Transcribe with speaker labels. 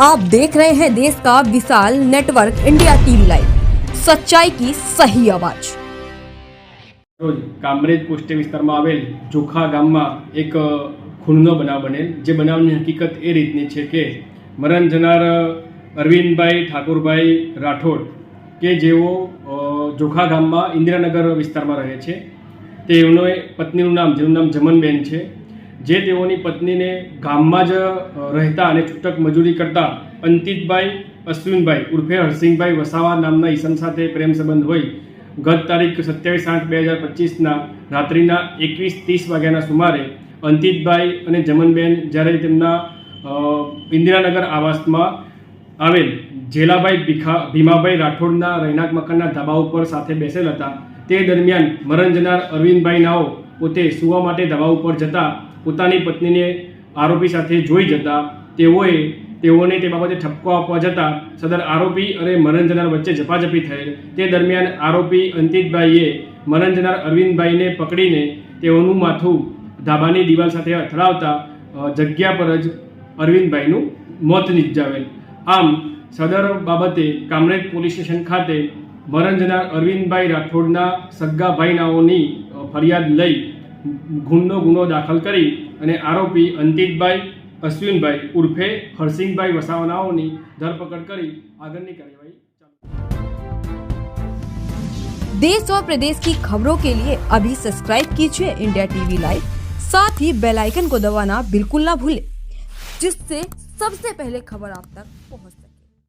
Speaker 1: आप देख रहे हैं देश का विशाल नेटवर्क इंडिया टीवी लाइव सच्चाई की सही आवाज
Speaker 2: રોજ કામરેજ પોસ્ટે વિસ્તારમાં આવેલ જોખા ગામમાં એક અ, ખૂનનો બનાવ બનેલ જે બનાવની હકીકત એ રીતની છે કે મરણ જનાર અ, અરવિંદભાઈ ઠાકોરભાઈ રાઠોડ કે જેઓ અ, જોખા ગામમાં ઇન્દિરાનગર વિસ્તારમાં રહે છે તેઓનો પત્નીનું નામ જેનું નામ જમનબેન છે જે તેઓની પત્નીને ગામમાં જ રહેતા અને છૂટક મજૂરી કરતા અંતિતભાઈ અશ્વિનભાઈ ઉર્ફે હરસિંહભાઈ વસાવા નામના ઈસમ સાથે પ્રેમ સંબંધ હોય, ગત તારીખ સત્યાવીસ આઠ બે હજાર પચીસના રાત્રિના એકવીસ ત્રીસ વાગ્યાના સુમારે અંતિતભાઈ અને જમનબેન જ્યારે તેમના ઇન્દિરાનગર આવાસમાં આવેલ જેલાભાઈ ભીખા, ભીમાભાઈ રાઠોડના રહેણાંક મકાનના ધાબા ઉપર સાથે બેસેલ હતા, તે દરમિયાન મરણ જનાર અરવિંદભાઈ નાઓ પોતે સુવા માટે ધાબા ઉપર જતા પોતાની પત્નીને આરોપી સાથે જોઈ જતા તેઓએ તેઓને તે બાબતે ઠપકો આપવા જતાં સદર આરોપી અને મરણ જનાર વચ્ચે ઝપાઝપી થયેલ. તે દરમિયાન આરોપી અંતિતભાઈએ મરણ જનાર અરવિંદભાઈને પકડીને તેઓનું માથું ધાબાની દિવાલ સાથે અથડાવતા જગ્યા પર જ અરવિંદભાઈનું મોત નિપજાવેલ. આમ, સદર બાબતે કામરેજ પોલીસ સ્ટેશન ખાતે મરણ જનાર અરવિંદભાઈ રાઠોડના સગ્ગા ભાઈનાઓની ફરિયાદ લઈ ગુનો ગુનો દાખલ કરી અને આરોપી અંતિતભાઈ અશ્વિનભાઈ ઉર્ફે હરસિંહભાઈ વસાવનાઓની ધરપકડ કરી આગળની કાર્યવાહી ચાલુ
Speaker 1: देश और प्रदेश की खबरों के लिए अभी सब्सक्राइब कीजिए इंडिया टीवी लाइव साथ ही बेल आइकन को दबाना बिल्कुल ना भूलें जिससे सबसे पहले खबर आप तक पहुंच